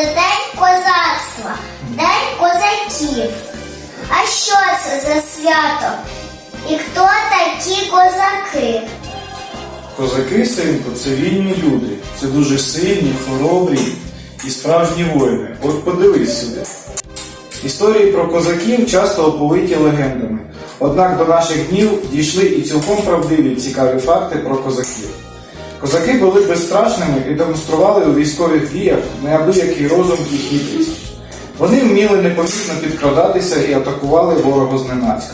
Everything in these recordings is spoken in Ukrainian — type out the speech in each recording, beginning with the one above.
святкували День козацтва, День козаків. А що це за свято? І хто такі козаки? Козаки, синку, це вільні люди. Це дуже сильні, хоробрі і справжні воїни. От подивись сюди. Історії про козаків часто оповиті легендами. Однак до наших днів дійшли і цілком правдиві цікаві факти про козаків. Козаки були безстрашними і демонстрували у військових діях неабиякий розум і хитрість. Вони вміли непомітно підкрадатися і атакували ворога зненацька.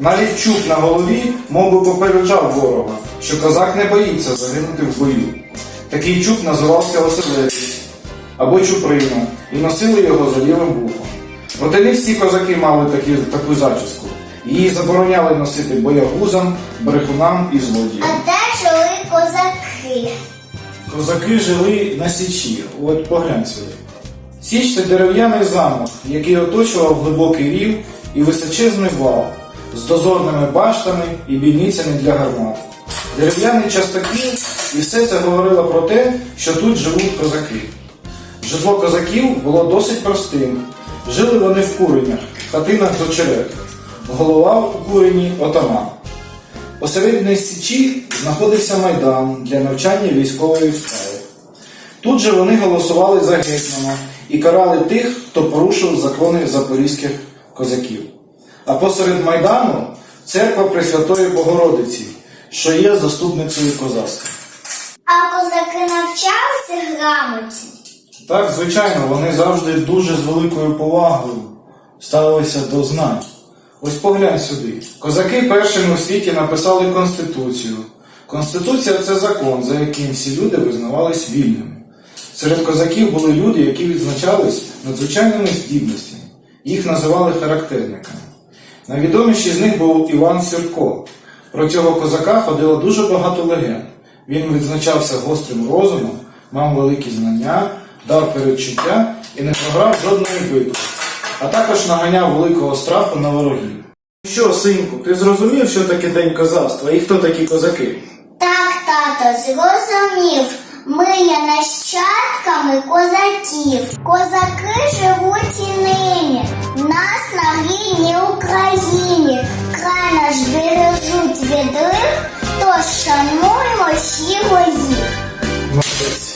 Навіть чуб на голові мов би попереджав ворога, що козак не боїться загинути в бою. Такий чуб називався оселедець або чуприна, і носили його за лівим вухом. Проте не всі козаки мали такі, таку зачіску. Її забороняли носити боягузам, брехунам і А де жили козаки? Козаки жили на Січі, от поглянь. Січ це дерев'яний замок, який оточував глибокий рів і височезний вал з дозорними баштами і бійницями для гармат. Дерев'яні частоки, і все це говорило про те, що тут живуть козаки. Житло козаків було досить простим. Жили вони в куренях, хатинах з очерет. Голова у курені отаман. Посередині січі знаходився майдан для навчання військової справи. Тут же вони голосували за гетьмана і карали тих, хто порушив закони запорізьких козаків. А посеред майдану церква Пресвятої Богородиці, що є заступницею козацтва. А козаки навчалися грамоті? Так, звичайно, вони завжди дуже з великою повагою ставилися до знань. Ось поглянь сюди. Козаки першими у світі написали Конституцію. Конституція це закон, за яким всі люди визнавались вільними. Серед козаків були люди, які відзначались надзвичайними здібностями. Їх називали характерниками. Найвідоміший з них був Іван Сірко. Про цього козака ходило дуже багато легенд. Він відзначався гострим розумом, мав великі знання, дав передчуття і не програв жодної битви, а також наганяв великого страху на ворогів. Що, синку, ти зрозумів, що таке день козацтва і хто такі козаки? Так, тато, зрозумів. Ми є нащадками козаків. Козаки живуть і нині. Нас на вільній Україні. Край наш бережуть від рих, То шануймо щиро їх. Молодець.